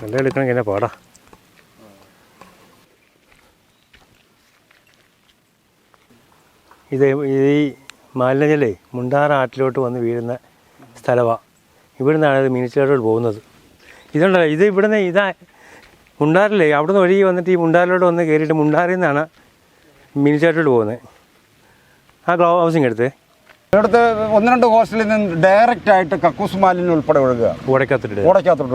വെള്ളം എടുക്കണമെങ്കിൽ എന്നെ പാടാ. ഇത് ഈ മാലിന്യജലേ മുണ്ടാറ ആറ്റിലോട്ട് വന്ന് വീഴുന്ന സ്ഥലമാണ് ഇവിടെ നിന്നാണ് ഇത് മീനച്ചിലോട്ട് പോകുന്നത്. ഇതുണ്ടല്ലോ ഇത് ഇവിടുന്ന് ഇതാ മുണ്ടാറില്ലേ? അവിടുന്ന് ഒഴുകി വന്നിട്ട് ഈ മുണ്ടാറിലോട്ട് വന്ന് കയറിയിട്ട് മുണ്ടാറിൽ നിന്നാണ് മീനച്ചിലോട്ട് പോകുന്നത്. ആ ഗ്ലോ ഹൗസിങ് എടുത്ത്. ഇവിടുത്തെ ഒന്ന് രണ്ട് ഹോസ്റ്റലിൽ നിന്ന് ഡയറക്റ്റ് ആയിട്ട് കക്കൂസ് മാലിന്യം ഉൾപ്പെടെ ഒഴുകുക. ഓടക്കത്തിട്ട്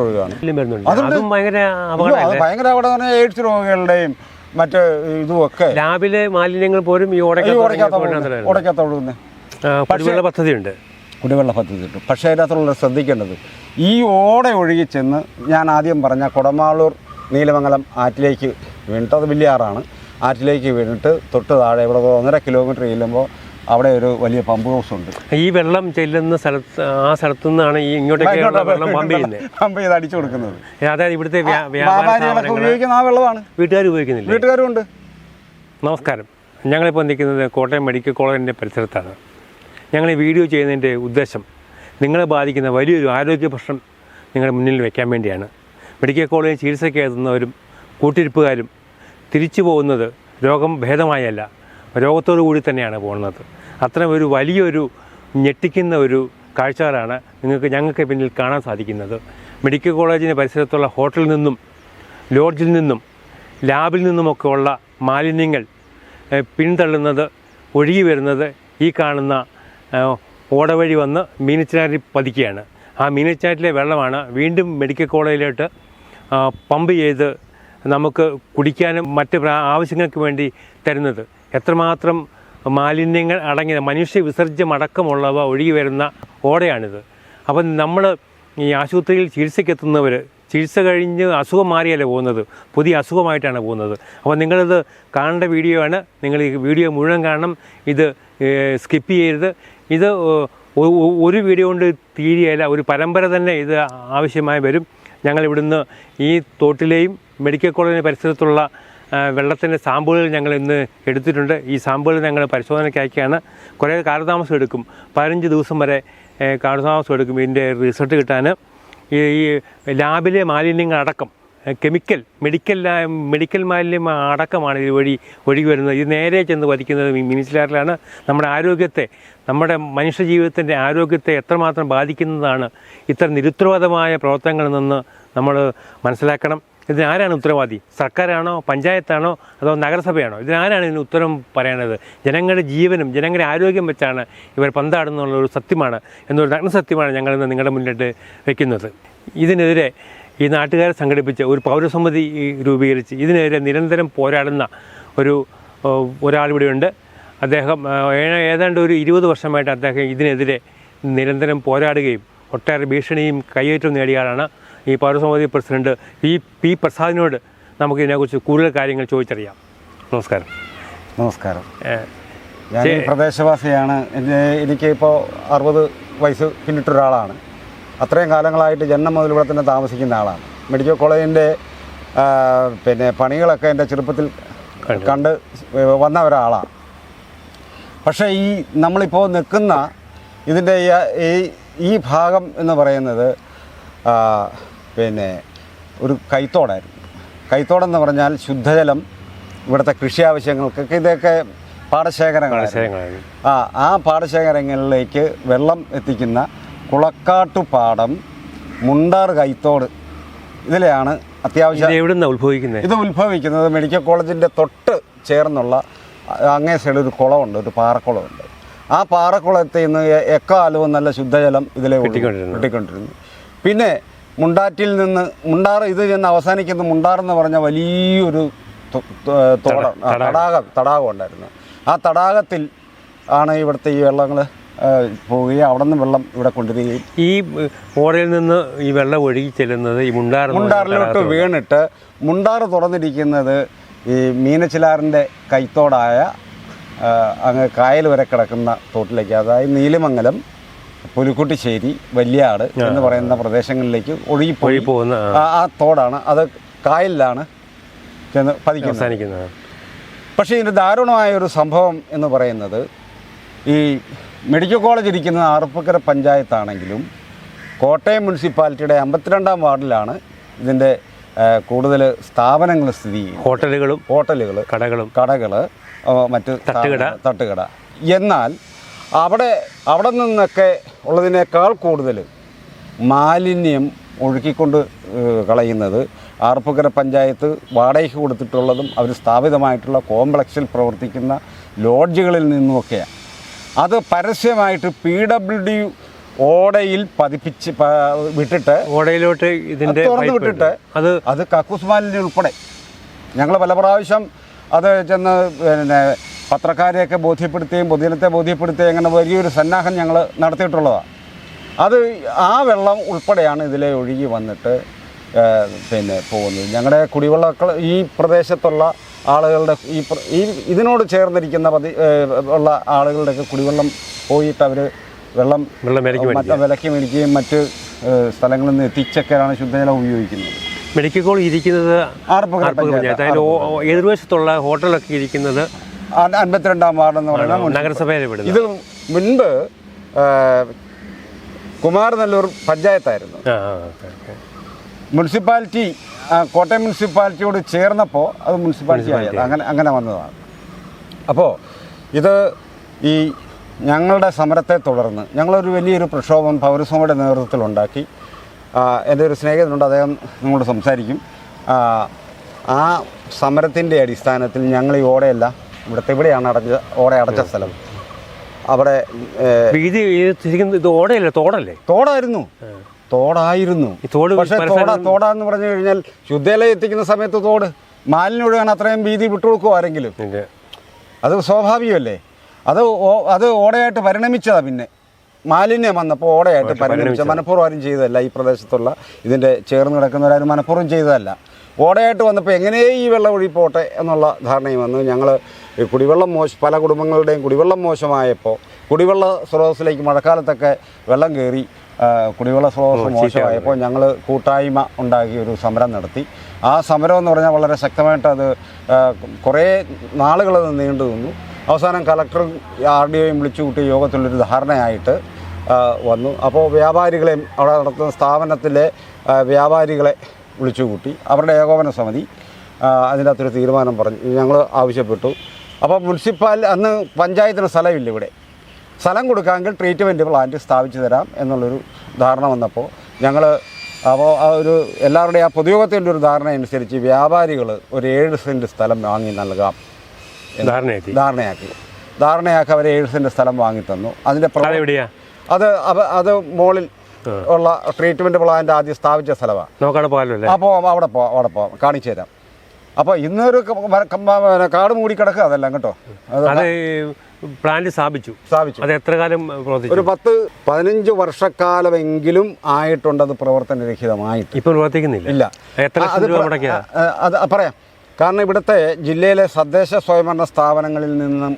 ഒഴുകുകയാണ് വരുന്നുണ്ട്. അതും ഭയങ്കര അപകടം അവിടെ പറഞ്ഞാൽ എയ്ഡ്സ് രോഗികളുടെയും മറ്റ് ഇതുമൊക്കെ. രാവിലെ മാലിന്യങ്ങൾ പോലും ഈ ഓടക്കത്ത് ഒഴുകുന്നത് കുടിവെള്ള പദ്ധതിയുണ്ട്. കുടിവെള്ള പദ്ധതി ഉണ്ട് പക്ഷേ അതിനകത്തുള്ള ശ്രദ്ധിക്കേണ്ടത് ഈ ഓട ഒഴുകി ചെന്ന് ഞാൻ ആദ്യം പറഞ്ഞ കൊടമാളൂർ നീലമംഗലം ആറ്റിലേക്ക് വീണിട്ട് അത് വലിയ ആറാണ്. ആറ്റിലേക്ക് വീണിട്ട് തൊട്ട് താഴെ ഇവിടെ ഒന്നര കിലോമീറ്റർ ചെല്ലുമ്പോൾ അവിടെ ഒരു വലിയ പമ്പ് ഹൗസ് ഉണ്ട്. ഈ വെള്ളം ചെല്ലുന്ന സ്ഥലത്ത് ആ സ്ഥലത്തു നിന്നാണ് ഈ ഇങ്ങോട്ടേക്ക് വെള്ളം പമ്പ് ചെയ്യുന്നത് പമ്പ് ചെയ്ത് അടിച്ചു കൊടുക്കുന്നത്. അതായത് ഇവിടുത്തെ വ്യാപാരികളൊക്കെ ഉപയോഗിക്കുന്ന ആ വെള്ളമാണ്. വീട്ടുകാർ ഉപയോഗിക്കുന്നില്ല? വീട്ടുകാരും ഉണ്ട്. നമസ്കാരം. ഞങ്ങളിപ്പോൾ നിൽക്കുന്നത് കോട്ടയം മെഡിക്കൽ കോളേജിന്റെ പരിസരത്താണ്. ഞങ്ങൾ ഈ വീഡിയോ ചെയ്യുന്നതിന്റെ ഉദ്ദേശം നിങ്ങളെ ബാധിക്കുന്ന വലിയൊരു ആരോഗ്യ പ്രശ്നം നിങ്ങളുടെ മുന്നിൽ വയ്ക്കാൻ വേണ്ടിയാണ്. മെഡിക്കൽ കോളേജിൽ ചികിത്സയ്ക്ക് എത്തുന്നവരും കൂട്ടിരിപ്പുകാരും തിരിച്ചു പോകുന്നത് രോഗം ഭേദമായല്ല രോഗത്തോടു കൂടി തന്നെയാണ് പോകുന്നത്. അത്തരം ഒരു വലിയൊരു ഞെട്ടിക്കുന്ന ഒരു കാഴ്ചകളാണ് നിങ്ങൾക്ക് ഞങ്ങൾക്ക് പിന്നിൽ കാണാൻ സാധിക്കുന്നത്. മെഡിക്കൽ കോളേജിന് പരിസരത്തുള്ള ഹോട്ടലിൽ നിന്നും ലോഡ്ജിൽ നിന്നും ലാബിൽ നിന്നുമൊക്കെ ഉള്ള മാലിന്യങ്ങൾ പിന്തള്ളുന്നത് ഒഴുകി വരുന്നത് ഈ കാണുന്ന ഓട ഓടവഴി വന്ന് മീനച്ചിനാറ്റിൽ പതിക്കുകയാണ്. ആ മീനച്ചിനാറ്റിലെ വെള്ളമാണ് വീണ്ടും മെഡിക്കൽ കോളേജിലോട്ട് പമ്പ് ചെയ്ത് നമുക്ക് കുടിക്കാനും മറ്റ് ആവശ്യങ്ങൾക്ക് വേണ്ടി തരുന്നത്. എത്രമാത്രം മാലിന്യങ്ങൾ അടങ്ങിയ മനുഷ്യ വിസർജ്യം അടക്കമുള്ളവ ഒഴുകി വരുന്ന ഓടയാണിത്. അപ്പം നമ്മൾ ഈ ആശുപത്രിയിൽ ചികിത്സയ്ക്കെത്തുന്നവർ ചികിത്സ കഴിഞ്ഞ് അസുഖം മാറിയല്ലേ പോകുന്നത്? പുതിയ അസുഖമായിട്ടാണ് പോകുന്നത്. അപ്പോൾ നിങ്ങളിത് കാണേണ്ട വീഡിയോ ആണ്. നിങ്ങൾ ഈ വീഡിയോ മുഴുവൻ കാണണം. ഇത് സ്കിപ്പ് ചെയ്യരുത്. ഇത് ഒരു വീഡിയോ കൊണ്ട് തീരുകയില്ല ഒരു പരമ്പര തന്നെ ഇത് ആവശ്യമായി വരും. ഞങ്ങൾ ഇവിടുന്ന് ഈ തോട്ടിലെയും മെഡിക്കൽ കോളേജിന്റെ പരിസരത്തുള്ള വെള്ളത്തിന്റെ സാമ്പിളുകൾ ഞങ്ങൾ ഇന്ന് എടുത്തിട്ടുണ്ട്. ഈ സാമ്പിളുകൾ ഞങ്ങൾ പരിശോധനയ്ക്ക് അയക്കുകയാണ് കുറേ കാലതാമസം എടുക്കും. പതിനഞ്ച് ദിവസം വരെ കാലതാമസം എടുക്കും ഇതിന്റെ റിസൾട്ട് കിട്ടാൻ. ഈ ലാബിലെ മാലിന്യങ്ങൾ അടക്കം കെമിക്കൽ മെഡിക്കൽ മെഡിക്കൽ മാലിന്യം അടക്കമാണ് ഇത് വഴി ഒഴുകി വരുന്നത്. ഇത് നേരെ ചെന്ന് വധിക്കുന്നത് മിനിസിലാറിലാണ് നമ്മുടെ ആരോഗ്യത്തെ നമ്മുടെ മനുഷ്യ ജീവിതത്തിന്റെ ആരോഗ്യത്തെ എത്രമാത്രം ബാധിക്കുന്നതാണ് ഇത്ര നിരുത്തരവാദമായ പ്രവർത്തനങ്ങളിൽ നിന്ന് നമ്മൾ മനസ്സിലാക്കണം. ഇതിനാരാണ് ഉത്തരവാദി? സർക്കാരാണോ പഞ്ചായത്താണോ അതോ നഗരസഭയാണോ? ഇതിനാരാണ് ഇതിന് ഉത്തരം പറയേണ്ടത്? ജനങ്ങളുടെ ജീവനും ജനങ്ങളുടെ ആരോഗ്യം വെച്ചാണ് ഇവർ പന്താടുന്നുള്ള ഒരു സത്യമാണ് എന്നൊരു നഗ്ന സത്യമാണ് ഞങ്ങൾ ഇന്ന് നിങ്ങളുടെ മുന്നിട്ട് വയ്ക്കുന്നത് ഇതിനെതിരെ ഈ നാട്ടുകാരെ സംഘടിപ്പിച്ച് ഒരു പൗരസമിതി രൂപീകരിച്ച് ഇതിനെതിരെ നിരന്തരം പോരാടുന്ന ഒരു ഒരാളിവിടെയുണ്ട് അദ്ദേഹം ഏതാണ്ട് ഒരു ഇരുപത് വർഷമായിട്ട് അദ്ദേഹം ഇതിനെതിരെ നിരന്തരം പോരാടുകയും ഒട്ടേറെ ഭീഷണിയും കയ്യേറ്റവും നേടിയ ആളാണ്. ഈ പൗരസമിതി പ്രസിഡന്റ് പി പി പ്രസാദിനോട് നമുക്ക് ഇതിനെക്കുറിച്ച് കൂടുതൽ കാര്യങ്ങൾ ചോദിച്ചറിയാം. നമസ്കാരം. നമസ്കാരം. ഞാൻ പ്രദേശവാസിയാണ്. എനിക്കിപ്പോൾ അറുപത് വയസ്സ് പിന്നിട്ട ഒരാളാണ്. അത്രയും കാലങ്ങളായിട്ട് ജന്മം മുതൽ ഇവിടെ തന്നെ താമസിക്കുന്ന ആളാണ്. മെഡിക്കൽ കോളേജിന്റെ പിന്നെ പണികളൊക്കെ എന്റെ ചെറുപ്പത്തിൽ കണ്ട്. വന്ന ഒരാളാണ് പക്ഷേ ഈ നമ്മളിപ്പോൾ നിൽക്കുന്ന ഇതിന്റെ ഈ- ഈ ഭാഗം എന്ന് പറയുന്നത് പിന്നെ ഒരു കൈത്തോടായിരുന്നു. കൈത്തോടെന്ന് പറഞ്ഞാൽ ശുദ്ധജലം ഇവിടുത്തെ കൃഷി ആവശ്യങ്ങൾക്കൊക്കെ ഇതൊക്കെ പാടശേഖരങ്ങൾ ആ ആ പാടശേഖരങ്ങളിലേക്ക് വെള്ളം എത്തിക്കുന്ന കുളക്കാട്ടുപാടം മുണ്ടാർ കൈത്തോട് ഇതിലെയാണ് അത്യാവശ്യം എവിടുന്ന ഉത്ഭവിക്കുന്നത്? ഇത് ഉത്ഭവിക്കുന്നത് മെഡിക്കൽ കോളേജിന്റെ തൊട്ട് ചേർന്നുള്ള അങ്ങേ സൈഡിൽ ഒരു കുളമുണ്ട് ഒരു പാറക്കുളമുണ്ട്. ആ പാറക്കുളത്തിൽ നിന്ന് എക്കാലവും നല്ല ശുദ്ധജലം ഇതിലെ. കിട്ടിക്കൊണ്ടിരുന്നു. പിന്നെ മുണ്ടാറ്റിൽ നിന്ന് മുണ്ടാർ ഇത് ചെന്ന് അവസാനിക്കുന്ന മുണ്ടാർ എന്ന് പറഞ്ഞ വലിയൊരു തോട തടാകം. തടാകം ഉണ്ടായിരുന്നു. ആ തടാകത്തിൽ ആണ് ഇവിടുത്തെ ഈ വെള്ളങ്ങൾ പോവുകയും അവിടെ നിന്ന് വെള്ളം ഇവിടെ കൊണ്ടുവരികയും ഈ ഓടയിൽ നിന്ന് ഈ വെള്ളം ഒഴുകി ചെല്ലുന്നത് ഈ മുണ്ടാർ മുണ്ടാറിലോട്ട് വീണിട്ട് മുണ്ടാറ് തുറന്നിരിക്കുന്നത് ഈ മീനച്ചിലാറിന്റെ കൈത്തോടായ അങ്ങ് കായൽ വരെ കിടക്കുന്ന തോട്ടിലേക്ക് അതായത് നീലിമംഗലം പുലിക്കുട്ടിശ്ശേരി വലിയാട് എന്ന് പറയുന്ന പ്രദേശങ്ങളിലേക്ക് ഒഴുകിപ്പോയി. ഒഴുകി പോകുന്ന ആ, തോടാണ്. അത് കായലിലാണ് ചെന്ന് പതിക്കുന്നത്. പക്ഷേ ഇതിന്റെ ദാരുണമായ ഒരു സംഭവം എന്ന് പറയുന്നത് ഈ മെഡിക്കൽ കോളേജ് ഇരിക്കുന്ന ആറുപ്പക്കര പഞ്ചായത്താണെങ്കിലും കോട്ടയം മുനിസിപ്പാലിറ്റിയുടെ അമ്പത്തിരണ്ടാം വാർഡിലാണ് ഇതിന്റെ കൂടുതൽ സ്ഥാപനങ്ങൾ സ്ഥിതി ചെയ്യുന്നത്. ഹോട്ടലുകളും ഹോട്ടലുകൾ കടകളും. കടകൾ മറ്റ് തട്ടുകട. തട്ടുകട. എന്നാൽ അവിടെ അവിടെ നിന്നൊക്കെ ഉള്ളതിനേക്കാൾ കൂടുതൽ മാലിന്യം ഒഴുക്കിക്കൊണ്ട് കളയുന്നത് ആർപ്പുകര പഞ്ചായത്ത് വാടകയ്ക്ക് കൊടുത്തിട്ടുള്ളതും അവർ സ്ഥാപിതമായിട്ടുള്ള കോംപ്ലക്സിൽ പ്രവർത്തിക്കുന്ന ലോഡ്ജുകളിൽ നിന്നുമൊക്കെയാണ്. അത് പരസ്യമായിട്ട് പി ഡബ്ല്യു ഡി ഓടയിൽ പതിപ്പിച്ച് വിട്ടിട്ട് ഓടയിലോട്ട് ഇതിന്റെ തുറന്നു വിട്ടിട്ട് അത് അത് കക്കൂസ് മാലിന്യം ഉൾപ്പെടെ. ഞങ്ങൾ പല പ്രാവശ്യം അത് ചെന്ന് പിന്നെ പത്രക്കാരെയൊക്കെ ബോധ്യപ്പെടുത്തുകയും പൊതുജനത്തെ ബോധ്യപ്പെടുത്തുകയും അങ്ങനെ വലിയൊരു സന്നാഹം ഞങ്ങൾ നടത്തിയിട്ടുള്ളതാണ് അത് ആ വെള്ളം ഉൾപ്പെടെയാണ് ഇതിലെ ഒഴുകി വന്നിട്ട് പിന്നെ പോകുന്നത്. ഞങ്ങളുടെ കുടിവെള്ള ഈ പ്രദേശത്തുള്ള ആളുകളുടെ ഈ ഈ ഇതിനോട് ചേർന്നിരിക്കുന്ന പതി ഉള്ള ആളുകളുടെയൊക്കെ കുടിവെള്ളം പോയിട്ട് അവർ വെള്ളം വിലക്ക് മേടിക്കുകയും മറ്റ് സ്ഥലങ്ങളിൽ നിന്ന് എത്തിച്ചൊക്കെയാണ് ശുദ്ധജലം ഉപയോഗിക്കുന്നത്. മെഡിക്കൽ കോളേജ് ഇരിക്കുന്നത് ആർപ്പ് ആർപ്പ് പഞ്ചായത്ത്. പഞ്ചായത്ത്. എതിർവശത്തുള്ള ഹോട്ടലൊക്കെ ഇരിക്കുന്നത് അൻപത്തിരണ്ടാം വാർഡ് എന്ന് പറയുന്ന മുനിസിപ്പൽ- നഗരസഭയിൽ ഇത് മുൻപ് കുമാർ നല്ലൂർ പഞ്ചായത്തായിരുന്നു. മുനിസിപ്പാലിറ്റി കോട്ടയം മുനിസിപ്പാലിറ്റിയോട് ചേർന്നപ്പോൾ അത് മുനിസിപ്പാലിറ്റി ആയത് അങ്ങനെ അങ്ങനെ വന്നതാണ്. അപ്പോൾ ഇത് ഈ ഞങ്ങളുടെ സമരത്തെ തുടർന്ന് ഞങ്ങളൊരു വലിയൊരു പ്രക്ഷോഭം പൗരസ്വാമിയുടെ നേതൃത്വത്തിലുണ്ടാക്കി ഉണ്ടാക്കി. എന്റെ ഒരു സ്നേഹിതനുണ്ട് അദ്ദേഹം നിങ്ങളോട് സംസാരിക്കും. ആ സമരത്തിന്റെ അടിസ്ഥാനത്തിൽ ഞങ്ങൾ ഈ ഓടയല്ല ഇവിടുത്തെ ഇവിടെയാണ് അടഞ്ഞ ഓട അടച്ച സ്ഥലം. അവിടെ വീതി ഇത് ശരിക്കും ഇത് ഓടയല്ലേ? തോടല്ലേ? തോടായിരുന്നു. തോടായിരുന്നു. തോട് പക്ഷേ തോട തോടാന്ന് പറഞ്ഞു കഴിഞ്ഞാൽ ശുദ്ധജലം എത്തിക്കുന്ന സമയത്ത് തോട്. മാലിന് ഒഴുകാൻ അത്രയും വീതി വിട്ടുകൊടുക്കുമോ ആരെങ്കിലും? അത് സ്വാഭാവികമല്ലേ? അത് അത് ഓടയായിട്ട് പരിണമിച്ചതാ പിന്നെ. മാലിന്യം വന്നപ്പോൾ ഓടയായിട്ട് പരിണമിച്ച മനഃപൂർവം ആരും ചെയ്തതല്ല ഈ പ്രദേശത്തുള്ള ഇതിന്റെ ചേർന്ന് കിടക്കുന്നവരാരും മനഃപൂർവം ചെയ്തതല്ല. ഓടയായിട്ട് വന്നപ്പോൾ എങ്ങനെ ഈ വെള്ളം ഒഴി പോട്ടെ എന്നുള്ള ധാരണയും വന്നു. ഞങ്ങൾ ഈ കുടിവെള്ളം മോശം പല കുടുംബങ്ങളുടെയും കുടിവെള്ളം മോശമായപ്പോൾ കുടിവെള്ള സ്രോതസ്സിലേക്ക് മഴക്കാലത്തൊക്കെ വെള്ളം കയറി കുടിവെള്ള സ്രോതസ് മോശമായപ്പോൾ ഞങ്ങൾ കൂട്ടായ്മ ഉണ്ടാക്കി ഒരു സമരം നടത്തി. ആ സമരം എന്ന് പറഞ്ഞാൽ വളരെ ശക്തമായിട്ട് അത് കുറേ നാളുകൾ അത് നീണ്ടു നിന്നു. അവസാനം കളക്ടറും ആർ ഡി ഒയും വിളിച്ചു കൂട്ടി യോഗത്തിലൊരു ധാരണയായിട്ട് വന്നു. അപ്പോൾ വ്യാപാരികളെയും അവിടെ നടത്തുന്ന സ്ഥാപനത്തിലെ വ്യാപാരികളെ വിളിച്ചു കൂട്ടി. അവരുടെ ഏകോപന സമിതി അതിനകത്തൊരു അതിന്റെ അകത്തൊരു തീരുമാനം പറഞ്ഞു. ഞങ്ങൾ ആവശ്യപ്പെട്ടു. അപ്പോൾ മുനിസിപ്പാൽ അന്ന് പഞ്ചായത്തിന് സ്ഥലമില്ല ഇവിടെ. സ്ഥലം കൊടുക്കാമെങ്കിൽ ട്രീറ്റ്മെന്റ് പ്ലാന്റ് സ്ഥാപിച്ചു തരാം എന്നുള്ളൊരു ധാരണ വന്നപ്പോൾ ഞങ്ങൾ അപ്പോൾ ആ ഒരു എല്ലാവരുടെയും ആ പൊതുയോഗത്തിന്റെ ഒരു ധാരണ അനുസരിച്ച് വ്യാപാരികൾ ഒരു ഏഴ് സെന്റ് സ്ഥലം വാങ്ങി നൽകാം ധാരണയാക്കി. ധാരണയാക്കി. ധാരണയാക്കി അവർ ഏഴ് സെന്റ് സ്ഥലം വാങ്ങി തന്നു. അതിന്റെ അത് അത് മോളിൽ ഉള്ള ട്രീറ്റ്മെന്റ് പ്ലാന്റ് ആദ്യം സ്ഥാപിച്ച സ്ഥലമാണ് അപ്പോൾ അവിടെ പോവാം. അവിടെ പോവാം. കാണിച്ചു തരാം. അപ്പോൾ ഇന്നൊരു കാട് മൂടി കിടക്കുക അതെല്ലാം കേട്ടോ. അത് പ്ലാന്റ് സ്ഥാപിച്ചു. സ്ഥാപിച്ചു. അത് എത്ര കാലം പ്രവർത്തിച്ചു? ഒരു പത്ത് പതിനഞ്ച് വർഷക്കാലമെങ്കിലും ആയിട്ടുണ്ട് അത് പ്രവർത്തനരഹിതമായിട്ട്. ഇപ്പൊ പ്രവർത്തിക്കുന്നില്ല? ഇല്ല. എത്ര അത് പറയാം. കാരണം ഇവിടുത്തെ ജില്ലയിലെ തദ്ദേശ സ്വയംഭരണ സ്ഥാപനങ്ങളിൽ നിന്നും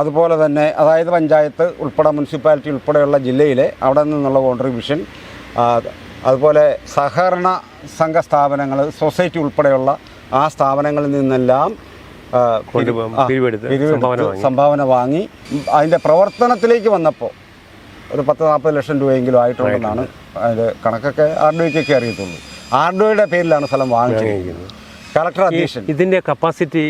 അതുപോലെ തന്നെ അതായത് പഞ്ചായത്ത് ഉൾപ്പെടെ മുനിസിപ്പാലിറ്റി ഉൾപ്പെടെയുള്ള ജില്ലയിലെ അവിടെ നിന്നുള്ള കോൺട്രിബ്യൂഷൻ അതുപോലെ സഹകരണ സംഘ സ്ഥാപനങ്ങൾ സൊസൈറ്റി ഉൾപ്പെടെയുള്ള ആ സ്ഥാപനങ്ങളിൽ നിന്നെല്ലാം സംഭാവന വാങ്ങി. അതിന്റെ പ്രവർത്തനത്തിലേക്ക് വന്നപ്പോൾ ഒരു പത്ത് നാൽപ്പത് ലക്ഷം രൂപയെങ്കിലും ആയിട്ടുണ്ടെന്നാണ് അതിന്റെ കണക്കൊക്കെ ആർ ഡി ഒക്കൊക്കെ അറിയത്തുള്ളൂ. ആർ ഡി ഒയുടെ പേരിലാണ് സ്ഥലം വാങ്ങിച്ചിരിക്കുന്നത് കളക്ടർ അധ്യക്ഷൻ. ഇതിന്റെ കപ്പാസിറ്റി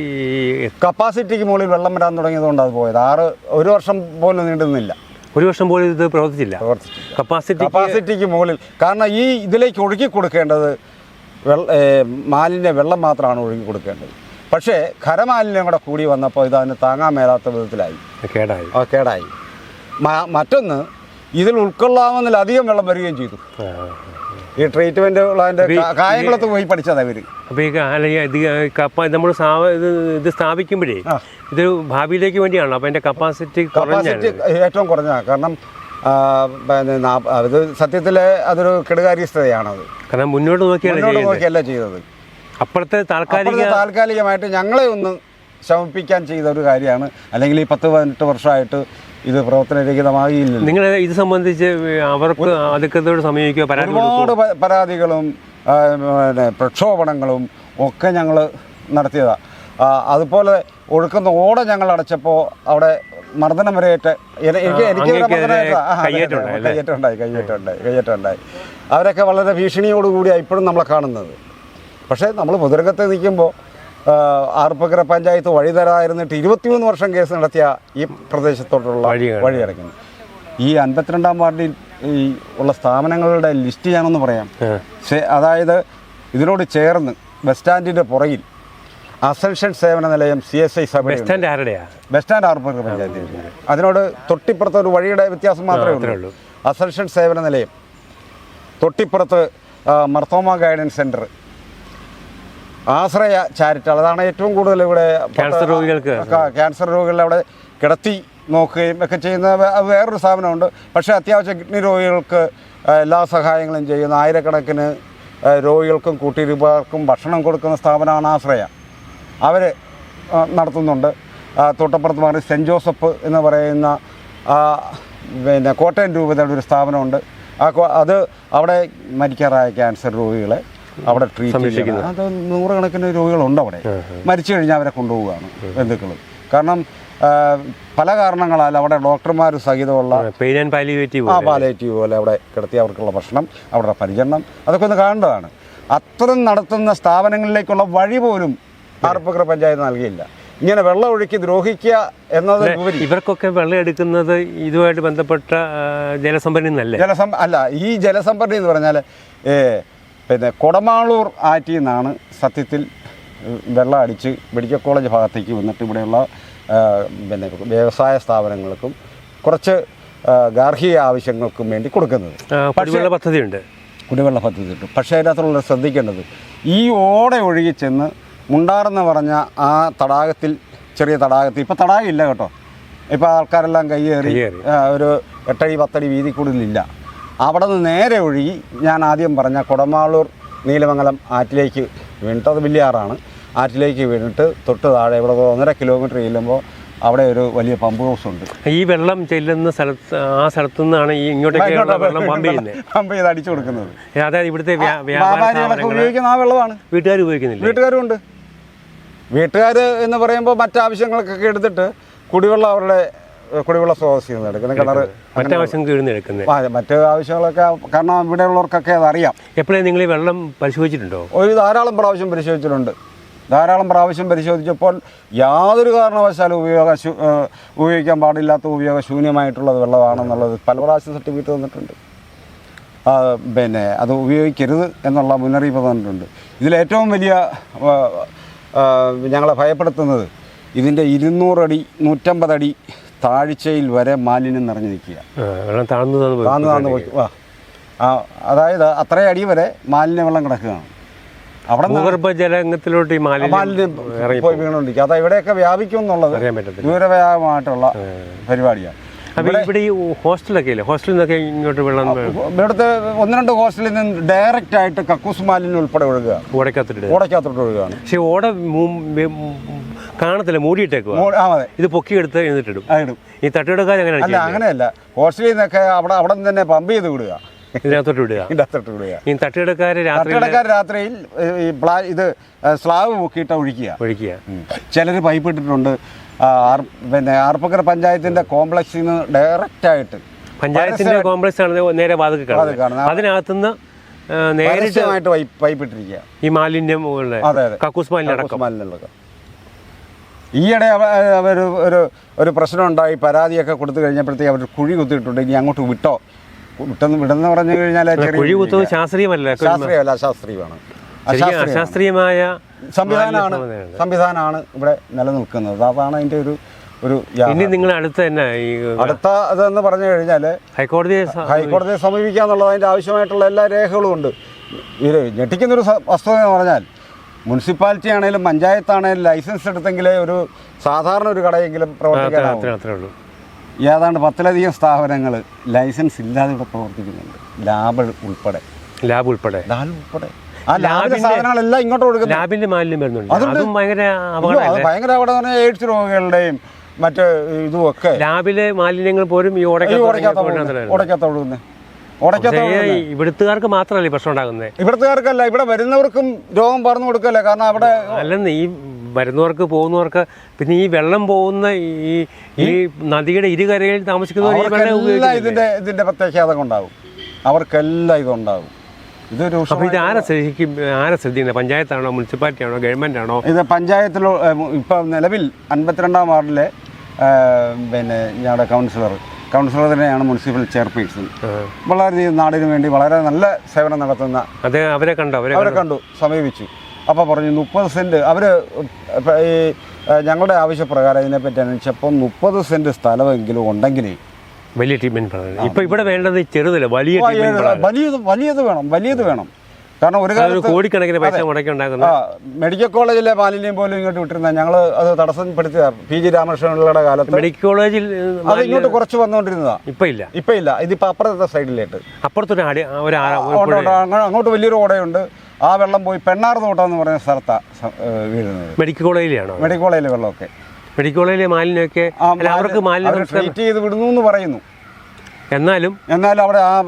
കപ്പാസിറ്റിക്ക് മുകളിൽ വെള്ളം വരാൻ തുടങ്ങിയതുകൊണ്ട് അത് പോയത്. ആറ് ഒരു വർഷം പോലും നീണ്ടുന്നില്ല ഒരു വർഷം പോലും ഇത് പ്രവർത്തിച്ചില്ല. കപ്പാസിറ്റി കപ്പാസിറ്റിക്ക് മുകളിൽ. കാരണം ഈ ഇതിലേക്ക് ഒഴുക്കി കൊടുക്കേണ്ടത് മാലിന്യ വെള്ളം മാത്രമാണ് ഒഴുകി കൊടുക്കേണ്ടത്. പക്ഷേ ഖരമാലിന്യം കൂടെ കൂടി വന്നപ്പോൾ ഇത് അതിന് താങ്ങാൻ മേലാത്ത വിധത്തിലായി. കേടായി. കേടായി. മറ്റൊന്ന് ഇതിൽ ഉൾക്കൊള്ളാവുന്നതിലധികം വെള്ളം വരികയും ചെയ്തു. ഈ ട്രീറ്റ്മെന്റ് അതിന്റെ കായംകുളത്ത് പോയി പഠിച്ചതാ ഇവർ. അപ്പോൾ ഈ ഇത് കപ്പ നമ്മൾ ഇത് സ്ഥാപിക്കുമ്പോഴേ. ഇത് ഭാവിയിലേക്ക് വേണ്ടിയാണല്ലോ. അപ്പോൾ അതിന്റെ കപ്പാസിറ്റി കപ്പാസിറ്റി ഏറ്റവും കുറഞ്ഞതാണ്. കാരണം പിന്നെ അത് സത്യത്തിൽ അതൊരു കെടുകാര്യസ്ഥതയാണത് കാരണം മുന്നോട്ട് മുന്നോട്ട് നോക്കിയല്ല ചെയ്തത്. അപ്പോഴത്തെ താൽക്കാലിക താൽക്കാലികമായിട്ട് ഞങ്ങളെ ഒന്ന് ശമിപ്പിക്കാൻ ചെയ്ത ഒരു കാര്യമാണ്. അല്ലെങ്കിൽ ഈ പത്ത് പതിനെട്ട് വർഷമായിട്ട് ഇത് പ്രവർത്തനരഹിതമാകില്ല നിങ്ങൾ ഇത് സംബന്ധിച്ച് അവർക്ക് അധികൃതരോട് സമീപിക്കുക ഒരുപാട് പരാതികളും പിന്നെ പ്രക്ഷോഭണങ്ങളും ഒക്കെ ഞങ്ങൾ നടത്തിയതാണ് അതുപോലെ ഒഴുക്കുന്ന ഓട ഞങ്ങൾ അടച്ചപ്പോൾ അവിടെ മർദ്ദനം വരെ ഏറ്റ എന- എനിക്ക് എനിക്ക് കയ്യേറ്റുണ്ടായി കയ്യേറ്റുണ്ടായി മർദ്ദനം ഏറ്റ- ആ, അതെ, കയ്യേറ്റം അതെ, ഉണ്ടായി, അല്ലേ? കയ്യേറ്റം ഉണ്ടായി കയ്യേറ്റം ഉണ്ടായി കയ്യേറ്റം ഉണ്ടായി. അവരൊക്കെ വളരെ ഭീഷണിയോടുകൂടിയാണ് ഇപ്പോഴും നമ്മളെ കാണുന്നത്. പക്ഷേ നമ്മൾ പൊതുരംഗത്ത് നിൽക്കുമ്പോൾ ആർപ്പക്കര പഞ്ചായത്ത് വഴി തരാതിരുന്നിട്ട് ഇരുപത്തിമൂന്ന് വർഷം കേസ് നടത്തിയ ഈ പ്രദേശത്തോട്ടുള്ള. വഴി അടയ്ക്കുന്നത് ഈ അൻപത്തിരണ്ടാം വാർഡിൽ ഈ ഉള്ള സ്ഥാപനങ്ങളുടെ ലിസ്റ്റ് ഞാനൊന്ന് പറയാം. അതായത് ഇതിനോട് ചേർന്ന് ബസ് സ്റ്റാൻഡിന്റെ പുറകിൽ അസൻഷൻ സേവന നിലയം സി എസ് ഐ സഭ ബസ് സ്റ്റാൻഡ് ആരുടെയാ? ബസ് സ്റ്റാൻഡ് ആർപ്പർ അതിനോട് തൊട്ടിപ്പുറത്ത് ഒരു വഴിയുടെ വ്യത്യാസം മാത്രമേ ഉള്ളൂ. അസൻഷൻ സേവന നിലയം തൊട്ടിപ്പുറത്ത് Marthoma guidance centre Ashraya charitable അതാണ് ഏറ്റവും കൂടുതൽ ഇവിടെ ക്യാൻസർ രോഗികൾക്ക്. ക്യാൻസർ രോഗികളെ അവിടെ കിടത്തി നോക്കുകയും ഒക്കെ ചെയ്യുന്ന വേറൊരു സ്ഥാപനമുണ്ട്. പക്ഷേ അത്യാവശ്യം കിഡ്നി രോഗികൾക്ക് എല്ലാ സഹായങ്ങളും ചെയ്യുന്ന ആയിരക്കണക്കിന് രോഗികൾക്കും കൂട്ടിരിപ്പാർക്കും ഭക്ഷണം കൊടുക്കുന്ന സ്ഥാപനമാണ് ആശ്രയ. അവർ നടത്തുന്നുണ്ട്. തോട്ടപ്പുറത്ത് മാറി സെന്റ് ജോസഫ് എന്ന് പറയുന്ന പിന്നെ കോട്ടയം രൂപതയുടെ ഒരു സ്ഥാപനമുണ്ട്. ആ അത് അവിടെ മരിക്കാറായ ക്യാൻസർ രോഗികളെ അവിടെ ട്രീറ്റ് ചെയ്യുന്നത് അത് നൂറുകണക്കിന് രോഗികളുണ്ട് അവിടെ. മരിച്ചു കഴിഞ്ഞാൽ അവരെ കൊണ്ടുപോവുകയാണ് ബന്ധുക്കൾ കാരണം പല കാരണങ്ങളാൽ അവിടെ ഡോക്ടർമാർ സഹിതമുള്ള പാലിയേറ്റീവ് ആ പാലേറ്റീവ് പോലെ അവിടെ കിടത്തി അവർക്കുള്ള ഭക്ഷണം അവരുടെ പരിചരണം. അതൊക്കെ ഒന്ന് കാണേണ്ടതാണ്. അത്തരം നടത്തുന്ന സ്ഥാപനങ്ങളിലേക്കുള്ള വഴി പോലും ആർപ്പക്കര പഞ്ചായത്ത് നൽകിയില്ല. ഇങ്ങനെ വെള്ളം ഒഴുക്കി ദ്രോഹിക്കുക എന്നത് ഇവർക്കൊക്കെ വെള്ളം എടുക്കുന്നത് ഇതുമായിട്ട് ബന്ധപ്പെട്ട ജലസംഭരണി എന്നല്ലേ? ജലസം അല്ല ഈ ജലസംഭരണി എന്ന് പറഞ്ഞാൽ പിന്നെ കൊടമാളൂർ ആറ്റിൽ നിന്നാണ് സത്യത്തിൽ വെള്ളം അടിച്ച് മെഡിക്കൽ കോളേജ് ഭാഗത്തേക്ക് വന്നിട്ട് ഇവിടെയുള്ള പിന്നെ വ്യവസായ സ്ഥാപനങ്ങൾക്കും കുറച്ച് ഗാർഹിക ആവശ്യങ്ങൾക്കും വേണ്ടി കൊടുക്കുന്നത്. കുടിവെള്ള പദ്ധതിയുണ്ട്. കുടിവെള്ള പദ്ധതി ഉണ്ട് പക്ഷേ അതിനകത്തുള്ള ശ്രദ്ധിക്കേണ്ടത് ഈ ഓടെ ഒഴുകി ചെന്ന് മുണ്ടാറെന്ന് പറഞ്ഞ ആ തടാകത്തിൽ ചെറിയ തടാകത്തിൽ. ഇപ്പോൾ ഇല്ല കേട്ടോ. ഇപ്പോൾ ആൾക്കാരെല്ലാം കയ്യേറി. ഒരു എട്ടടി പത്തടി വീതി കൂടുതലില്ല. അവിടെ നിന്ന് നേരെ ഒഴുകി ഞാൻ ആദ്യം പറഞ്ഞ കൊടമാളൂർ നീലമംഗലം ആറ്റിലേക്ക് വീണിട്ട് അത് വലിയ ആറാണ്. ആറ്റിലേക്ക് വീണിട്ട് തൊട്ട് താഴെ ഇവിടെ ഒന്നര കിലോമീറ്റർ ചെല്ലുമ്പോൾ അവിടെ ഒരു വലിയ പമ്പ് ഹൗസ് ഉണ്ട്. ഈ വെള്ളം ചെല്ലുന്ന സ്ഥലത്ത് ആ സ്ഥലത്തു നിന്നാണ് ഈ ഇങ്ങോട്ടേക്കുള്ള വെള്ളം പമ്പ് ചെയ്യുന്നത് പമ്പ് ചെയ്ത് അടിച്ചു കൊടുക്കുന്നത്. അതായത് ഇവിടുത്തെ വ്യാ- വ്യാപാര വ്യാപാരികളൊക്കെ ഉപയോഗിക്കുന്ന ആ വെള്ളമാണ്. വീട്ടുകാർ ഉപയോഗിക്കുന്നില്ല? വീട്ടുകാരുണ്ട് വീട്ടുകാർ എന്ന് പറയുമ്പോൾ മറ്റാവശ്യങ്ങൾക്കൊക്കെ എടുത്തിട്ട് കുടിവെള്ളം അവരുടെ കുടിവെള്ള സ്രോതസ്സിൽ നിന്ന് എടുക്കുന്നത്. കിണർ മറ്റാവശ്യം മറ്റ് ആവശ്യങ്ങളൊക്കെ കാരണം ഇവിടെ ഉള്ളവർക്കൊക്കെ അതറിയാം എപ്പോഴും നിങ്ങൾ ഈ വെള്ളം പരിശോധിച്ചിട്ടുണ്ടോ? ഒരു ധാരാളം പ്രാവശ്യം പരിശോധിച്ചിട്ടുണ്ട്. ധാരാളം പ്രാവശ്യം പരിശോധിച്ചപ്പോൾ യാതൊരു കാരണവശാലും ഉപയോഗ ഉപയോഗിക്കാൻ പാടില്ലാത്ത ഉപയോഗശൂന്യമായിട്ടുള്ളത് വെള്ളമാണെന്നുള്ളത് പല പ്രാവശ്യം സർട്ടിഫിക്കറ്റ് തന്നിട്ടുണ്ട്. പിന്നെ അത് ഉപയോഗിക്കരുത് എന്നുള്ള മുന്നറിയിപ്പ് തന്നിട്ടുണ്ട്. ഇതിലേറ്റവും വലിയ ഞങ്ങളെ ഭയപ്പെടുത്തുന്നത് ഇതിന്റെ ഇരുന്നൂറടി നൂറ്റമ്പതടി താഴ്ചയിൽ വരെ മാലിന്യം നിറഞ്ഞു നിൽക്കുക. താഴ്ന്നു താഴ്ന്നു പോയി. അതായത് അത്രയും അടി വരെ മാലിന്യ വെള്ളം കിടക്കുകയാണ്. അവിടെ ഭൂഗർഭജലത്തിലോട്ട് ഭൂഗർഭ ജലത്തിലോട്ട് ഈ മാലിന്യം പോയി വീണുകൊണ്ടിരിക്കുക അത് എവിടെയൊക്കെ വ്യാപിക്കും എന്നുള്ളത് ദൂരവ്യാപകമായിട്ടുള്ള പരിപാടിയാണ്. ഇവിടെ ഈ ഹോസ്റ്റലൊക്കെ ഇല്ലേ? ഹോസ്റ്റലിൽ നിന്നൊക്കെ ഇങ്ങോട്ട് വെള്ളം ഇവിടുത്തെ ഒന്ന് രണ്ട് ഹോസ്റ്റലിൽ നിന്ന് ഡയറക്റ്റ് ആയിട്ട് കക്കൂസ് മാലിന്യം ഉൾപ്പെടെ ഒഴുകുക. ഓടക്കാത്തോട്ട് ഓടക്കാത്തോട്ട് ഒഴുകുകയാണ് പക്ഷെ ഓട കാണത്തില്ല? മൂടിയിട്ടേക്കുക ഇത് പൊക്കിയെടുത്ത് എന്നിട്ടിടും ആ, ഇടും. ഈ തട്ടിയെടുക്കാൻ അങ്ങനെ അല്ല അങ്ങനെയല്ല. ഹോസ്റ്റലിൽ നിന്നൊക്കെ അവിടെ അവിടെ നിന്ന് തന്നെ പമ്പ് ചെയ്ത് വിടുക. ഇതിനകത്തോട്ട് വിടുക. ഇതിനകത്തോട്ട് വിടുക. ഈ തട്ടിയെടുക്കാര് രാത്രി കട്ടടക്കാർ രാത്രിയിൽ ഈ പ്ലാ ഇത് സ്ലാവ് പൊക്കിയിട്ട് ഒഴിക്കുക. ഒഴിക്കുക. ചിലർ പൈപ്പ് ഇട്ടിട്ടുണ്ട്. പിന്നെ ആർപ്പക്കര പഞ്ചായത്തിന്റെ കോംപ്ലക്സിൽ നിന്ന് ഡയറക്റ്റ് ആയിട്ട് പഞ്ചായത്തിന്റെ കോംപ്ലക്സ് ആണ് നേരെ. അതിനകത്തുനിന്ന് നേരിട്ട് പൈപ്പിട്ടിരിക്കുക ഈ മാലിന്യം കക്കൂസ് മാലിന്യം. ഈയിടെ അവ- അവർ ഒരു ഒരു പ്രശ്നം ഉണ്ടായി പരാതിയൊക്കെ കൊടുത്തു കഴിഞ്ഞപ്പോഴത്തേക്ക് അവർ കുഴി കുത്തിയിട്ടുണ്ട്. ഇനി അങ്ങോട്ട് വിട്ടോ? വിട്ടെന്ന് വിടെന്ന് പറഞ്ഞു കഴിഞ്ഞാൽ കുഴി കുത്തുന്നത് ശാസ്ത്രീയമല്ല. ശാസ്ത്രീയമല്ല അശാസ്ത്രീയമാണ്. അശാസ്ത്രീയമായ സംവിധാനമാണ്. സംവിധാനമാണ്. ഇവിടെ നിലനിൽക്കുന്നത്. അതാണ് അതിന്റെ ഒരു ഒരു ഇനി നിങ്ങൾ അടുത്ത തന്നെ ഈ അടുത്ത ഇതെന്ന് പറഞ്ഞു കഴിഞ്ഞാൽ ഹൈക്കോടതിയെ ഹൈക്കോടതിയെ സമീപിക്കുക എന്നുള്ളത് അതിന്റെ ആവശ്യമായിട്ടുള്ള എല്ലാ രേഖകളും ഉണ്ട് ഇത് ഞെട്ടിക്കുന്നൊരു വസ്തുത എന്ന് പറഞ്ഞാൽ മുനിസിപ്പാലിറ്റി ആണെങ്കിലും പഞ്ചായത്താണെങ്കിലും ലൈസൻസ് എടുത്തെങ്കിലേ ഒരു സാധാരണ ഒരു കടയെങ്കിലും ഉള്ളൂ. ഏതാണ്ട് പത്തിലധികം സ്ഥാപനങ്ങൾ ലൈസൻസ് ഇല്ലാതെ ഇവിടെ പ്രവർത്തിക്കുന്നുണ്ട്. ലാബ് ഉൾപ്പെടെ. ലാബ് ഉൾപ്പെടെ. ലാബ് ഉൾപ്പെടെ. സാധനങ്ങളെല്ലാം ഇങ്ങോട്ട് കൊടുക്കുന്നത് ലാബിന്റെ മാലിന്യം വരുന്നുണ്ട്. അതും ഭയങ്കര അപകടം ഭയങ്കര അപകടം എയ്ഡ്സ് രോഗികളുടെയും മറ്റ് ഇതുമൊക്കെ. ലാബിലെ മാലിന്യങ്ങൾ പോലും ഈ ഈ ഇവിടുത്തുകാർക്ക് മാത്രമല്ല പ്രശ്നം ഉണ്ടാകുന്നത് ഇവിടുത്തുകാർക്കല്ല ഇവിടെ വരുന്നവർക്കും രോഗം പറഞ്ഞു കൊടുക്കല്ലേ കാരണം അവിടെ അല്ലെന്ന് ഈ വരുന്നവർക്ക് പോകുന്നവർക്ക് പിന്നെ ഈ വെള്ളം പോകുന്ന ഈ ഈ നദിയുടെ ഇരുകരയിൽ താമസിക്കുന്നവർ? ഇതിന്റെ ഇതിന്റെ പ്രത്യാഘാതം ഉണ്ടാവും അവർക്കെല്ലാം ഇതുണ്ടാവും. ഇത് അപ്പോൾ ഇത് ആരെ ശ്രദ്ധിക്കും ആരെ ശ്രദ്ധിക്കുന്നത്? പഞ്ചായത്താണോ? മുനിസിപ്പാലിറ്റി ആണോ ഗവൺമെന്റ് ആണോ ഇത് പഞ്ചായത്തിലോ ഇപ്പം നിലവിൽ അൻപത്തിരണ്ടാം വാർഡിലെ പിന്നെ ഞങ്ങളുടെ കൗൺസിലർ കൗൺസിലർ തന്നെയാണ് മുനിസിപ്പൽ ചെയർപേഴ്സൺ. വളരെയധികം നാടിന് വേണ്ടി വളരെ നല്ല സേവനം നടത്തുന്ന അത് അവരെ കണ്ടോ? അവരെ കണ്ടു? സമീപിച്ചു. അപ്പോൾ പറഞ്ഞു മുപ്പത് സെന്റ് അവർ ഈ ഞങ്ങളുടെ ആവശ്യപ്രകാരം ഇതിനെപ്പറ്റി അന്വേഷിച്ചപ്പോൾ മുപ്പത് സെന്റ് സ്ഥലമെങ്കിലും ഉണ്ടെങ്കിൽ വലിയ ട്രീറ്റ്മെന്റ് പറഞ്ഞു ഇപ്പോൾ ഇവിടെ വേണ്ടത് ചെറുതല്ല വലിയ ട്രീറ്റ്മെന്റ് വലിയത് വലിയത് വേണം വലിയത് വേണം. കാരണം ഒരു കാലത്ത് കോടിക്കണക്കിന് പൈസ മുടക്കി ഉണ്ടാക്കുന്ന മെഡിക്കൽ കോളേജിലെ മാലിന്യം പോലും ഇങ്ങോട്ട് വിട്ടിരുന്ന ഞങ്ങൾ അത് തടസ്സപ്പെടുത്തിയ പി ജി രാമകൃഷ്ണപിള്ളയുടെ കാലത്ത് മെഡിക്കൽ കോളേജിൽ അത് ഇങ്ങോട്ട് കുറച്ച് വന്നുകൊണ്ടിരുന്നതാ. ഇപ്പം ഇല്ല. ഇപ്പൊ ഇല്ല. ഇതിപ്പോ അപ്പുറത്തെ സൈഡിലേട്ട് അപ്പുറത്തൊരു. അങ്ങോട്ട് വലിയൊരു ഓടയുണ്ട്. ആ വെള്ളം പോയി പെണ്ണാർ തോട്ടം എന്ന് പറയുന്ന സ്ഥലത്താണ് വീഴുന്നത്. മെഡിക്കൽ കോളേജിലാണോ മെഡിക്കൽ കോളേജിലെ വെള്ളമൊക്കെ. മെഡിക്കൽ കോളേജിലെ മാലിന്യമൊക്കെ അല്ല അവർക്ക് അവർ മാലിന്യം ട്രീറ്റ് ചെയ്ത് വിടുന്നു എന്ന് പറയുന്നു. എന്നാലും എന്നാൽ അവിടെ ആ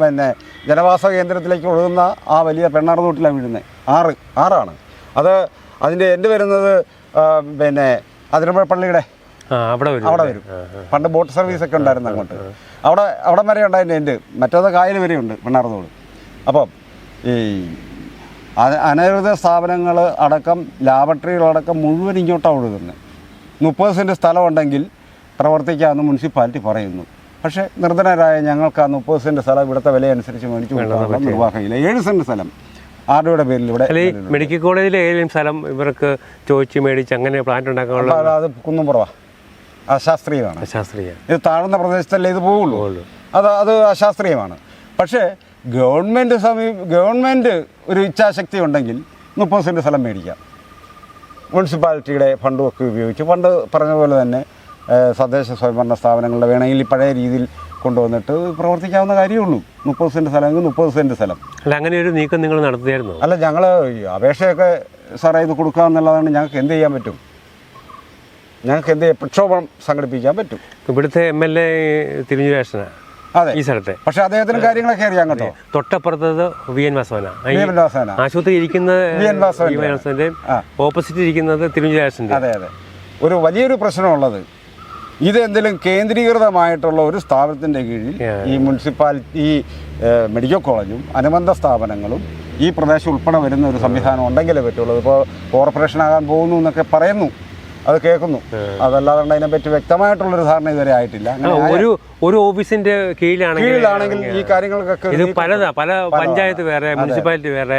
പിന്നെ ജനവാസ കേന്ദ്രത്തിലേക്ക് ഒഴുകുന്ന ആ വലിയ പെണ്ണാർ തോട്ടിലാണ് വീഴുന്നത്. ആറ് ആറാണ്. അത് അതിന്റെ എന്റെ വരുന്നത് ആ, പിന്നെ അതിരമ്പുഴ പള്ളിയുടെ ആ അവിടെ വരും. അവിടെ വരും. പണ്ട് ബോട്ട് സർവീസ് ഒക്കെ ഉണ്ടായിരുന്നു അങ്ങോട്ട്. അവിടെ അവിടെ വരെ ഉണ്ടായിരുന്നു എന്റെ. മറ്റേത് കായൽ വരെയുണ്ട് തോട്. അപ്പം ഈ അന- അനധികൃത സ്ഥാപനങ്ങൾ അടക്കം ലാബറട്ടറികളടക്കം മുഴുവൻ ഇങ്ങോട്ടാണ് ഒഴുകുന്നത്. മുപ്പത് സെന്റ് സ്ഥലമുണ്ടെങ്കിൽ പ്രവർത്തിക്കാമെന്ന് മുനിസിപ്പാലിറ്റി പറയുന്നു. പക്ഷേ നിർധനരായ ഞങ്ങൾക്ക് ആ മുപ്പത് സെന്റ് സ്ഥലം ഇവിടുത്തെ വില അനുസരിച്ച് മേടിച്ചു കൊടുക്കാനുള്ള നിർവാഹമില്ല. ഏഴ് സെന്റ് സ്ഥലം ആരുടെയുടെ പേരിൽ ഇവിടെ മെഡിക്കൽ കോളേജിലെ ഏതെങ്കിലും സ്ഥലം ഇവർക്ക് ചോദിച്ച് മേടിച്ച് അങ്ങനെ പ്ലാന്റ് ഉണ്ടാക്കാനുള്ള അത് കുന്നുംപുറവാ. അശാസ്ത്രീയമാണ്. അശാസ്ത്രീയം. ഇത് താഴ്ന്ന പ്രദേശത്തല്ലേ ഇത് പോവുള്ളൂ? അത് അത് അശാസ്ത്രീയമാണ്. പക്ഷേ ഗവൺമെന്റ് സമീപ ഗവൺമെന്റ് ഒരു ഇച്ഛാശക്തി ഉണ്ടെങ്കിൽ മുപ്പത് സെന്റ് സ്ഥലം മേടിക്കാം. മുനിസിപ്പാലിറ്റിയുടെ ഫണ്ടും ഒക്കെ ഉപയോഗിച്ച്. പണ്ട് പറഞ്ഞ പോലെ തന്നെ തദ്ദേശ സ്വയംഭരണ സ്ഥാപനങ്ങളുടെ വേണമെങ്കിൽ പഴയ രീതിയിൽ കൊണ്ടുവന്നിട്ട് പ്രവർത്തിക്കാവുന്ന കാര്യമുള്ളൂ മുപ്പത് സെന്റ് സ്ഥലമെങ്കിൽ മുപ്പത് സെന്റ് സ്ഥലം. അല്ല അങ്ങനെ ഒരു നീക്കം നിങ്ങൾ നടത്തിയായിരുന്നു? അല്ല ഞങ്ങൾ അപേക്ഷയൊക്കെ സാറേ ഇത് കൊടുക്കുക എന്നുള്ളതാണ് ഞങ്ങൾക്ക് എന്ത് ചെയ്യാൻ പറ്റും? ഞങ്ങൾക്ക് എന്ത് ചെയ്യാം? പ്രക്ഷോഭം സംഘടിപ്പിക്കാൻ പറ്റും. ഇവിടുത്തെ എം എൽ എ തിരുഞ്ഞുരാശന. അതെ. ഈ സ്ഥലത്തെ. പക്ഷെ അദ്ദേഹത്തിന് കാര്യങ്ങളൊക്കെ അറിയാം കേട്ടോ. തൊട്ടപ്പുറത്തത് വി എൻ വാസവന. ആശുപത്രി ഇരിക്കുന്ന വി എൻ വാസവന്റെ. ഓപ്പോസിറ്റ് ഇരിക്കുന്നത് തിരുവഞ്ചാശന്റെ അതെ അതെ. ഒരു വലിയൊരു പ്രശ്നമുള്ളത്. ഇത് എന്തെങ്കിലും കേന്ദ്രീകൃതമായിട്ടുള്ള ഒരു സ്ഥാപനത്തിന്റെ കീഴിൽ ഈ മുനിസിപ്പാലിറ്റി ഈ മെഡിക്കൽ കോളേജും അനുബന്ധ സ്ഥാപനങ്ങളും ഈ പ്രദേശം ഉൾപ്പെടെ വരുന്ന ഒരു സംവിധാനം ഉണ്ടെങ്കിലേ പറ്റുള്ളൂ. ഇപ്പോൾ കോർപ്പറേഷൻ ആകാൻ പോകുന്നു എന്നൊക്കെ പറയുന്നു. അത് കേൾക്കുന്നു. അതല്ലാതെ അതിനെപ്പറ്റി വ്യക്തമായിട്ടുള്ളൊരു ധാരണ ഇതുവരെ ആയിട്ടില്ല. ഒരു ഒരു ഓഫീസിന്റെ കീഴിലാണെങ്കിൽ കീഴിലാണെങ്കിൽ ഈ കാര്യങ്ങൾക്കൊക്കെ ഇത് പലതാ പല പഞ്ചായത്ത് വേറെ മുനിസിപ്പാലിറ്റി വേറെ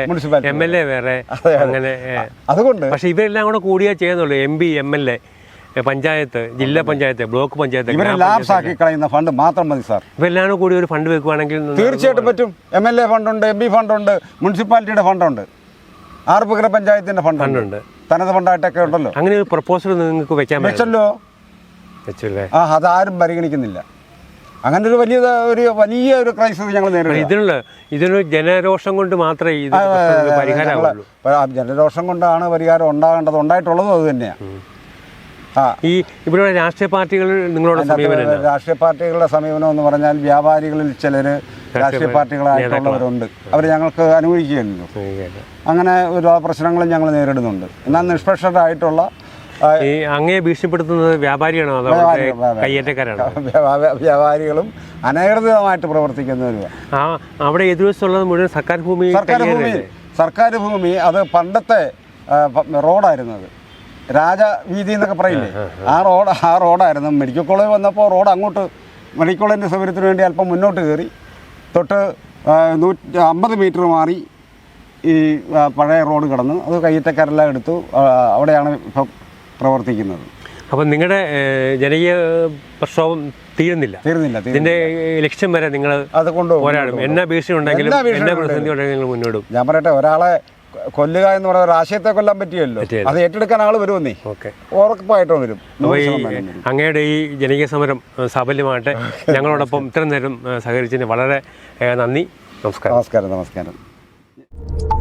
എം എൽ എ വേറെ. അങ്ങനെ അതുകൊണ്ട് പക്ഷെ ഇവരെല്ലാം കൂടെ കൂടിയേ ചെയ്യുന്നുള്ളൂ. M P M L A panchayat ജില്ലാ പഞ്ചായത്ത് ബ്ലോക്ക് പഞ്ചായത്ത് ഇവരെ ലാബ്സ് ആക്കി കളയുന്ന ഫണ്ട് മാത്രം മതി സാർ. ഇവരെല്ലാം കൂടി ഒരു ഫണ്ട് വെക്കുവാണെങ്കിൽ തീർച്ചയായിട്ടും പറ്റും. എം എൽ എ ഫണ്ടുണ്ട് എം പി ഫണ്ടുണ്ട് മുനിസിപ്പാലിറ്റിയുടെ ഫണ്ടുണ്ട്. ആർപ്പുകര പഞ്ചായത്തിന്റെ ഫണ്ട് ഫണ്ടുണ്ട്. തനത് ഫണ്ടായിട്ടൊക്കെ ഉണ്ടല്ലോ. അങ്ങനെ ഒരു പ്രപ്പോസൽ നിങ്ങൾക്ക് വെക്കാൻ വെച്ചല്ലോ. വെച്ചല്ലേ? ആ അതാരും പരിഗണിക്കുന്നില്ല. അങ്ങനെ ഒരു വലിയ ഒരു വലിയ ഒരു ക്രൈസിസ് ഞങ്ങൾ നേരിടുന്നു ഇതിനുള്ള ഇതിനൊരു ജനരോഷം കൊണ്ട് മാത്രമേ ഇത് പരിഹാരമാവുള്ളൂ. ജനരോഷം കൊണ്ടാണ് പരിഹാരം ഉണ്ടാകേണ്ടത് ഉണ്ടായിട്ടുള്ളതും അത് തന്നെയാണ് ഈ ഇവിടെ രാഷ്ട്രീയ പാർട്ടികൾ നിങ്ങളോട് സമീപനം രാഷ്ട്രീയ പാർട്ടികളുടെ സമീപനം എന്ന് പറഞ്ഞാൽ വ്യാപാരികളിൽ ചിലർ രാഷ്ട്രീയ പാർട്ടികളായിട്ടുള്ളവരുണ്ട്. അവർ ഞങ്ങൾക്ക് അനുകൂലിക്കുകയല്ലോ. അങ്ങനെ ഒരുപാട് പ്രശ്നങ്ങളും ഞങ്ങൾ നേരിടുന്നുണ്ട്. എന്നാൽ നിഷ്പക്ഷരായിട്ടുള്ള അങ്ങേ ഈ അങ്ങയെ ഭീഷണിപ്പെടുത്തുന്നത് വ്യാപാരിയാണോ അതോ കയ്യേറ്റക്കാരാണോ? വ്യാപാരികളും അനധികൃതമായിട്ട് പ്രവർത്തിക്കുന്നവരും ആ അവിടെ എതിർവശമുള്ളത് മുഴുവൻ സർക്കാർ ഭൂമി സർക്കാർ ഭൂമി സർക്കാർ ഭൂമി അത് പണ്ടത്തെ റോഡായിരുന്നത് രാജവീതി എന്നൊക്കെ പറയില്ലേ? ആ റോഡ് ആ റോഡായിരുന്നു. മെഡിക്കൽ കോളേജ് വന്നപ്പോൾ റോഡ് അങ്ങോട്ട് മെഡിക്കൽ കോളേജിന്റെ സൗകര്യത്തിന് വേണ്ടി അല്പം മുന്നോട്ട് കയറി. തൊട്ട് നൂറ്റി അമ്പത് മീറ്റർ മാറി ഈ പഴയ റോഡ് കടന്നു. അത് കയ്യറ്റക്കാരെല്ലാം എടുത്തു. അവിടെയാണ് ഇപ്പം പ്രവർത്തിക്കുന്നത്. അപ്പം നിങ്ങളുടെ ജനകീയ പ്രക്ഷോഭം തീരുന്നില്ല. തീരുന്നില്ല ഇതിന്റെ ഇതിന്റെ ലക്ഷ്യം വരെ നിങ്ങൾ അത് ഒരാളും എന്നാ ഭീഷണി ഉണ്ടെങ്കിലും എന്നാ പ്രതിസന്ധി ഉണ്ടെങ്കിലും. മുന്നോട്ടും ഞാൻ പറയട്ടെ ഒരാളെ കൊല്ലുക എന്ന് പറയുന്ന ഒരു ആശയത്തെ കൊല്ലാൻ പറ്റിയല്ലോ. അത് ഏറ്റെടുക്കാൻ ആൾ വരുമെന്നേ. ഓക്കെ. ഉറപ്പായിട്ടും വരും. അങ്ങയുടെ ഈ ജനകീയ സമരം സാഫല്യമാകട്ടെ ഞങ്ങളോടൊപ്പം ഇത്രയും നേരം സഹകരിച്ചതിന് വളരെ നന്ദി. നമസ്കാരം. നമസ്കാരം നമസ്കാരം.